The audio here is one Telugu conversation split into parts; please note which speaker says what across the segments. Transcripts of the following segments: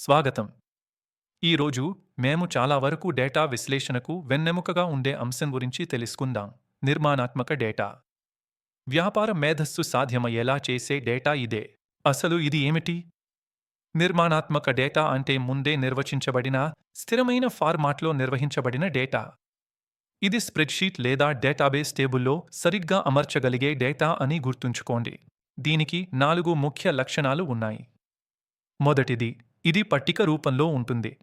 Speaker 1: స్వాగతం. ఈరోజు మేము చాలా వరకు డేటా విశ్లేషణకు వెన్నెముకగా ఉండే అంశం గురించి తెలుసుకుందాం. నిర్మాణాత్మక డేటా. వ్యాపార మేధస్సు సాధ్యమయ్యేలా చేసే డేటా ఇదే. అసలు ఇది ఏమిటి? నిర్మాణాత్మక డేటా అంటే ముందే నిర్వచించబడిన స్థిరమైన ఫార్మాట్లో నిర్వహించబడిన డేటా. ఇది స్ప్రెడ్షీట్ లేదా డేటాబేస్ టేబుల్లో సరిగ్గా అమర్చగలిగే డేటా అని గుర్తుంచుకోండి. దీనికి నాలుగు ముఖ్య లక్షణాలు ఉన్నాయి. మొదటిది ఇది పట్టిక రూపంలో ఉంటుంది.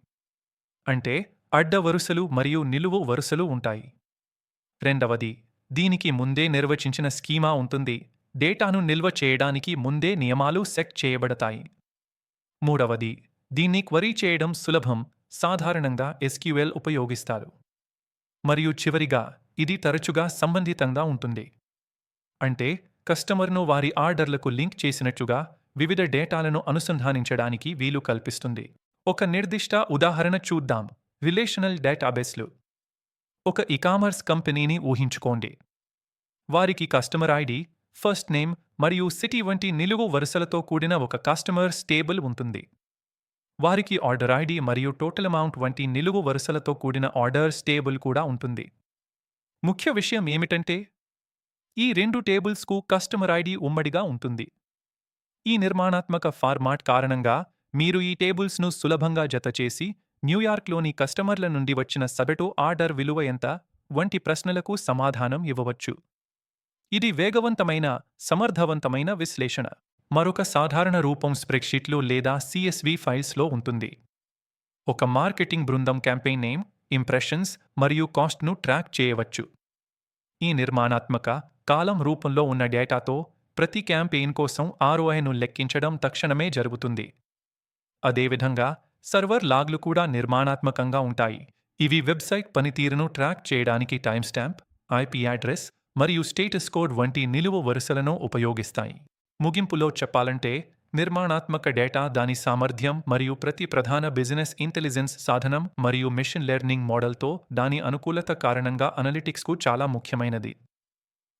Speaker 1: అంటే అడ్డ వరుసలు మరియు నిలువు వరుసలు ఉంటాయి. రెండవది దీనికి ముందే నిర్వచించిన స్కీమా ఉంటుంది. డేటాను నిల్వ చేయడానికి ముందే నియమాలు సెట్ చేయబడతాయి. మూడవది దీన్ని క్వరీ చేయడం సులభం. సాధారణంగా ఎస్క్యూఎల్ ఉపయోగిస్తారు. మరియు చివరిగా ఇది తరచుగా సంబంధితంగా ఉంటుంది. అంటే కస్టమర్ను వారి ఆర్డర్లకు లింక్ చేసినట్లుగా వివిధ డేటాలను అనుసంధానించడానికి వీలు కల్పిస్తుంది. ఒక నిర్దిష్ట ఉదాహరణ చూద్దాం. రిలేషనల్ డేటాబేస్లు. ఒక ఇకామర్స్ కంపెనీని ఊహించుకోండి. వారికి కస్టమర్ ఐడి ఫస్ట్ నేమ్ మరియు సిటీ వంటి నిలువు వరుసలతో కూడిన ఒక కస్టమర్స్ టేబుల్ ఉంటుంది. వారికి ఆర్డర్ ఐడి మరియు టోటల్ అమౌంట్ వంటి నిలువు వరుసలతో కూడిన ఆర్డర్స్ టేబుల్ కూడా ఉంటుంది. ముఖ్య విషయం ఏమిటంటే ఈ రెండు టేబుల్స్కు కస్టమర్ ఐడి ఉమ్మడిగా ఉంటుంది. ఈ నిర్మాణాత్మక ఫార్మాట్ కారణంగా మీరు ఈ టేబుల్స్ను సులభంగా జతచేసి న్యూయార్క్లోని కస్టమర్ల నుండి వచ్చిన సగటు ఆర్డర్ విలువ ఎంత వంటి ప్రశ్నలకు సమాధానం ఇవ్వవచ్చు. ఇది వేగవంతమైన సమర్థవంతమైన విశ్లేషణ. మరొక సాధారణ రూపం స్ప్రెడ్షీట్లు లేదా సిఎస్వి ఫైల్స్లో ఉంటుంది. ఒక మార్కెటింగ్ బృందం క్యాంపెయిన్ నేమ్ ఇంప్రెషన్స్ మరియు కాస్ట్ను ట్రాక్ చేయవచ్చు. ఈ నిర్మాణాత్మక కాలం రూపంలో ఉన్న డేటాతో ప్రతి క్యాంపెయిన్ కోసం ఆర్ఓఐను లెక్కించడం తక్షణమే జరుగుతుంది. అదేవిధంగా సర్వర్ లాగ్లు కూడా నిర్మాణాత్మకంగా ఉంటాయి. ఇవి వెబ్సైట్ పనితీరును ట్రాక్ చేయడానికి టైమ్ స్టాంప్ ఐపీ అడ్రస్ మరియు స్టేటస్ కోడ్ వంటి నిలువు వరుసలను ఉపయోగిస్తాయి. ముగింపులో చెప్పాలంటే నిర్మాణాత్మక డేటా దాని సామర్థ్యం మరియు ప్రతి ప్రధాన బిజినెస్ ఇంటెలిజెన్స్ సాధనం మరియు మెషిన్ లెర్నింగ్ మోడల్తో దాని అనుకూలత కారణంగా అనలిటిక్స్కు చాలా ముఖ్యమైనది.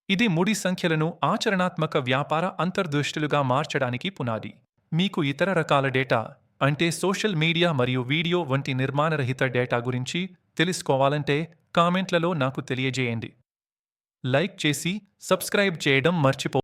Speaker 1: ఇది ముడి సంఖ్యలను ఆచరణాత్మక వ్యాపార అంతర్దృష్టులుగా మార్చడానికి పునాది. మీకు ఇతర రకాల డేటా అంటే సోషల్ మీడియా మరియు వీడియో వంటి నిర్మాణరహిత డేటా గురించి తెలుసుకోవాలంటే కామెంట్లలో నాకు తెలియజేయండి. లైక్ చేసి సబ్స్క్రైబ్ చేయడం మర్చిపో